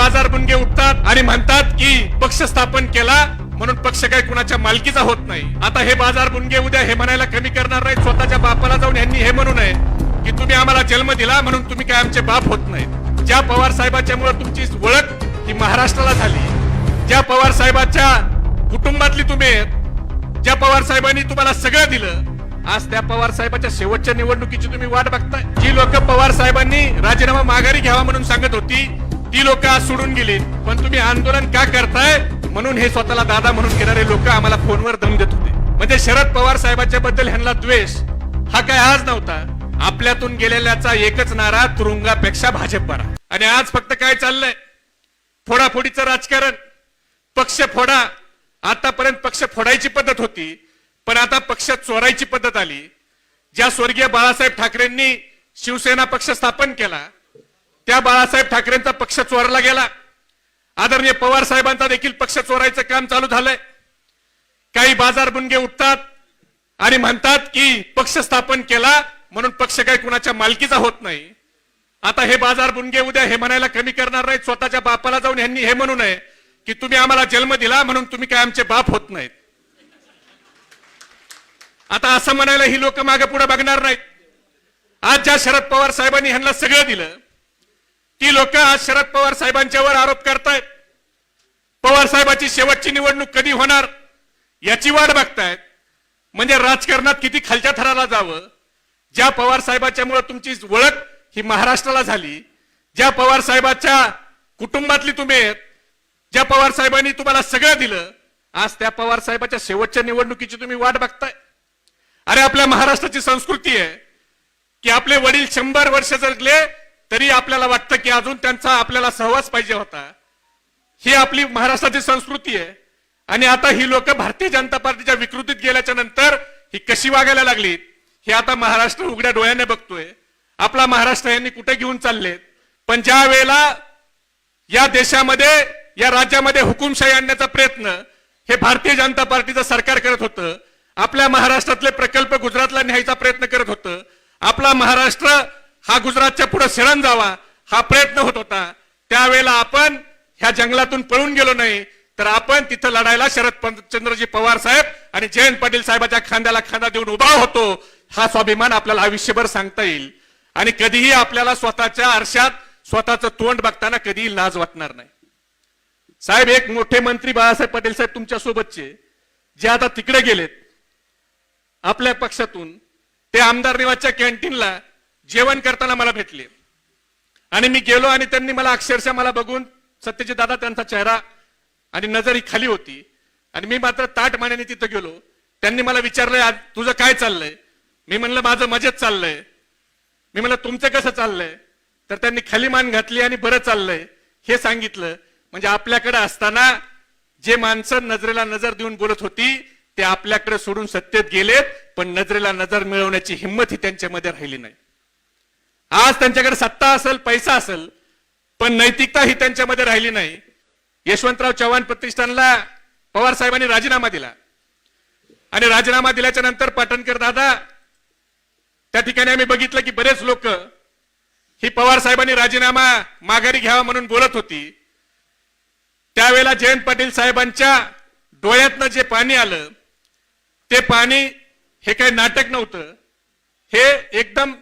बाजार बुनगे उठतात आणि म्हणतात की पक्ष स्थापन केला म्हणून पक्ष काही कुणाच्या मालकीचा होत नाही. आता हे बाजार बुनगे उद्या हे म्हणायला कमी करणार नाही स्वतःच्या बापाला जाऊन यांनी हे म्हणू नये की तुम्ही आम्हाला जन्म दिला म्हणून तुम्ही काय आमचे बाप होत नाहीत. ज्या पवार साहेबाच्या मुळे तुमची ओळख ही महाराष्ट्राला झाली. ज्या पवार साहेबाच्या कुटुंबातली तुम्ही आहेत ज्या पवार साहेबांनी तुम्हाला सगळं दिलं आज त्या पवार साहेबाच्या शेवटच्या निवडणुकीची तुम्ही वाट बघताय. जी लोक पवार साहेबांनी राजीनामा माघारी घ्यावा म्हणून सांगत होती ती लोक आज सोडून गेली. पण तुम्ही आंदोलन का करताय? म्हणून हे स्वतःला दादा म्हणून घेणारे लोक आम्हाला फोनवर दम देत होते. म्हणजे शरद पवार साहेबांच्या बद्दल ह्यांना द्वेष हा काय आज नव्हता. आपल्यातून गेलेल्याचा एकच नारा तुरुंगापेक्षा भाजप बरा आणि आज फक्त काय चाललंय? फोडाफोडीचं राजकारण. पक्ष फोडा. आतापर्यंत पक्ष फोडायची पद्धत होती पण आता पक्ष चोरायची पद्धत आली. ज्या स्वर्गीय बाळासाहेब ठाकरेंनी शिवसेना पक्ष स्थापन केला त्या बाळासाहेब ठाकरेंचा पक्ष चोरला गेला. आदरणीय पवार साहेबांचा देखील पक्ष चोरायचं काम चालू झालंय. काही बाजार बुनगे उठतात आणि म्हणतात की पक्ष स्थापन केला म्हणून पक्ष काही कुणाच्या मालकीचा होत नाही. आता हे बाजार बुनगे उद्या हे म्हणायला कमी करणार नाही स्वतःच्या बापाला जाऊन यांनी हे म्हणू नये की तुम्ही आम्हाला जन्म दिला म्हणून तुम्ही काय आमचे बाप होत नाहीत. आता असं म्हणायला ही लोक मागे पुढे बघणार नाहीत. आज ज्या शरद पवार साहेबांनी ह्यांना सगळं दिलं ती लोक आज शरद पवार साहेबांच्यावर आरोप करतायत. पवार साहेबाची शेवटची निवडणूक कधी होणार याची वाट बघतायत. म्हणजे राजकारणात किती खालच्या थराला जावं ज्या पवार साहेबाच्यामुळे तुमची ओळख ही महाराष्ट्राला झाली ज्या पवार साहेबाच्या कुटुंबातली तुम्ही आहेत ज्या पवार साहेबांनी तुम्हाला सगळं दिलं आज त्या पवार साहेबाच्या शेवटच्या निवडणुकीची तुम्ही वाट बघताय. अरे आपल्या महाराष्ट्राची संस्कृती आहे की आपले वडील शंभर वर्ष जगले तरी आपल्याला वाटतं की अजून त्यांचा आपल्याला सहवास पाहिजे होता. ही आपली महाराष्ट्राची संस्कृती आहे. आणि आता ही लोक भारतीय जनता पार्टीच्या विकृतीत गेल्याच्यानंतर ही कशी वागायला लागलीत हे आता महाराष्ट्र उघड्या डोळ्याने बघतोय. आपला महाराष्ट्र यांनी कुठे घेऊन चाललेत? पण ज्या वेळेला या देशामध्ये या राज्यामध्ये हुकुमशाही आणण्याचा प्रयत्न हे भारतीय जनता पार्टीचं सरकार करत होतं आपल्या महाराष्ट्रातले प्रकल्प गुजरातला न्यायचा प्रयत्न करत होतं आपला महाराष्ट्र हा गुजरातच्या पुढे शरण जावा हा प्रयत्न होत होता. त्यावेळेला आपण ह्या जंगलातून पळून गेलो नाही तर आपण तिथं लढायला शरद चंद्रजी पवार साहेब आणि जयंत पाटील साहेबाच्या खांद्याला खांदा देऊन उभा होतो हा स्वाभिमान आपल्याला आयुष्यभर सांगता येईल. आणि कधीही आपल्याला स्वतःच्या आरशात स्वतःचं तोंड बघताना कधीही लाज वाटणार नाही. साहेब एक मोठे मंत्री बाळासाहेब पाटील साहेब तुमच्या सोबतचे जे आता तिकडे गेलेत आपल्या पक्षातून ते आमदार निवासच्या कॅन्टीनला जेवण करताना मला भेटले. आणि मी गेलो आणि त्यांनी मला अक्षरशः मला बघून सत्यजित दादा त्यांचा चेहरा आणि नजर ही खाली होती. आणि मी मात्र ताट मानेने तिथं गेलो. त्यांनी मला विचारलंय आज तुझं काय चाललंय? मी म्हणलं माझं मजेत चाललंय. मी म्हणलं तुमचं कसं चाललंय? तर त्यांनी खाली मान घातली आणि बरं चाललंय. हे सांगितलं. म्हणजे आपल्याकडे असताना जे माणसं नजरेला नजर देऊन बोलत होती ते आपल्याकडे सोडून सत्तेत गेलेत पण नजरेला नजर मिळवण्याची हिंमत ही त्यांच्यामध्ये राहिली नाही. आज त्यांच्याकडे सत्ता असेल पैसा असेल पण नैतिकता ही त्यांच्यामध्ये राहिली नाही. यशवंतराव चव्हाण प्रतिष्ठानला पवार साहेबांनी राजीनामा दिला. आणि राजीनामा दिल्याच्या नंतर पाटणकर दादा त्या ठिकाणी आम्ही बघितलं की बरेच लोक ही पवार साहेबांनी राजीनामा माघारी घ्यावा म्हणून बोलत होती. त्यावेळेला जयंत पाटील साहेबांच्या डोळ्यातनं जे पाणी आलं ते पाणी हे काही नाटक नव्हतं. हे एकदम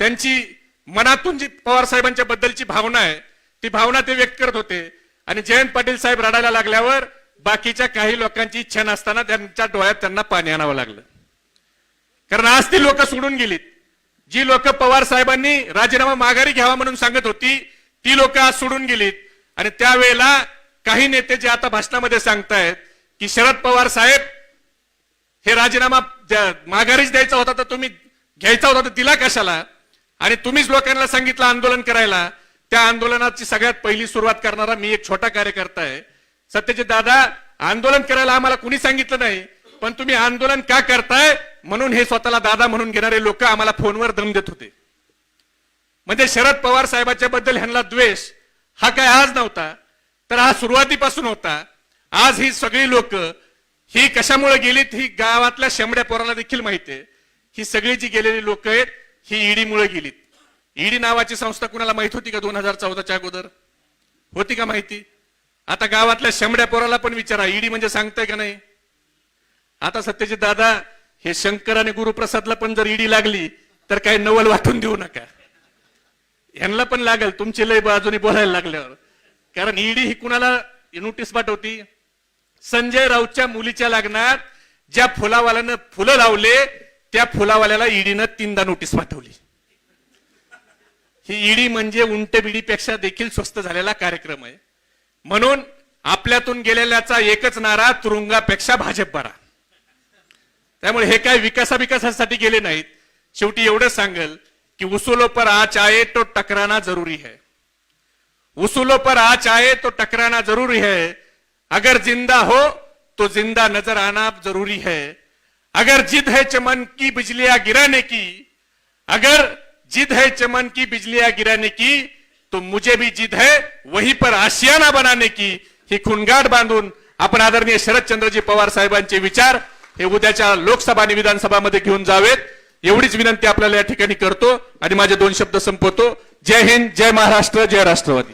त्यांची मनातून जी पवार साहेबांच्या बद्दलची भावना आहे ती भावना ते व्यक्त करत होते. आणि जयंत पाटील साहेब रडायला लागल्यावर बाकीच्या काही लोकांची इच्छा नसताना त्यांच्या डोळ्यात त्यांना पाणी आणावं लागलं. कारण आज ती लोक सोडून गेलीत. जी लोक पवार साहेबांनी राजीनामा माघारी घ्यावा म्हणून सांगत होती ती लोक आज सोडून गेलीत. आणि त्यावेळेला काही नेते जे आता भाषणामध्ये सांगतायत की शरद पवार साहेब हे राजीनामा माघारीच द्यायचा होता तर तुम्ही घ्यायचा होता तर दिला कशाला? आणि तुम्हीच लोकांना सांगितलं आंदोलन करायला. त्या आंदोलनाची सगळ्यात पहिली सुरुवात करणारा मी एक छोटा कार्यकर्ता आहे. सत्यजित दादा आंदोलन करायला आम्हाला कुणी सांगितलं नाही पण तुम्ही आंदोलन का करताय म्हणून हे स्वतःला दादा म्हणून घेणारे लोक आम्हाला फोनवर दम देत होते. म्हणजे शरद पवार साहेबाच्या बद्दल ह्यांना द्वेष हा काय आज नव्हता तर हा सुरुवातीपासून होता. आज ही सगळी लोक ही कशामुळे गेलीत ही गावातल्या शेंबड्या पोराला देखील माहिती आहे. ही सगळी जी गेलेली लोक आहेत ही ईडीमुळे गेलीत. ईडी नावाची संस्था कुणाला माहीत होती का दोन हजार चौदाच्या अगोदर? होती का माहिती? आता गावातल्या शंभड्या पोराला पण विचारा ईडी म्हणजे सांगताय का नाही? आता सत्यजित दादा हे शंकर आणि गुरुप्रसादला पण जर ईडी लागली तर काही नवल वाटून देऊ नका. यांना पण लागेल तुमची लय बाजूने बोलायला लागल्यावर. कारण ईडी ही कुणाला नोटीस पाठवती? संजय राऊतच्या मुलीच्या लग्नात ज्या फुलावाल्यानं फुलं लावले त्या फुलावाल्याला ईडीनं तीनदा नोटीस पाठवली. ही ईडी म्हणजे उंट बिडीपेक्षा देखील स्वस्त झालेला कार्यक्रम आहे. म्हणून आपल्यातून गेलेल्याचा एकच नारा तुरुंगापेक्षा भाजप बरा. त्यामुळे हे काय विकासाविकासासाठी गेले नाहीत. शेवटी एवढं सांगेल की उसूलो पर आच आए तो टकराना जरूरी है. उसुलो पर आच आए तो टकराना जरूरी है. अगर जिंदा हो तो जिंदा नजर आना जरूरी है. अगर जिद है चमन की बिजलियां गिराने की अगर जिद है चमन की बिजलियां गिराने की तो मुझे भी जिद है वहीं पर आशियाना बनाने की। ही खुणगाट बांधून आपण आदरणीय शरदचंद्रजी पवार साहेबांचे विचार हे उद्याच्या लोकसभा आणि विधानसभामध्ये घेऊन जावेत. एवढीच विनंती आपल्याला या ठिकाणी करतो आणि माझे दोन शब्द संपवतो. जय हिंद जय महाराष्ट्र जय राष्ट्रवादी.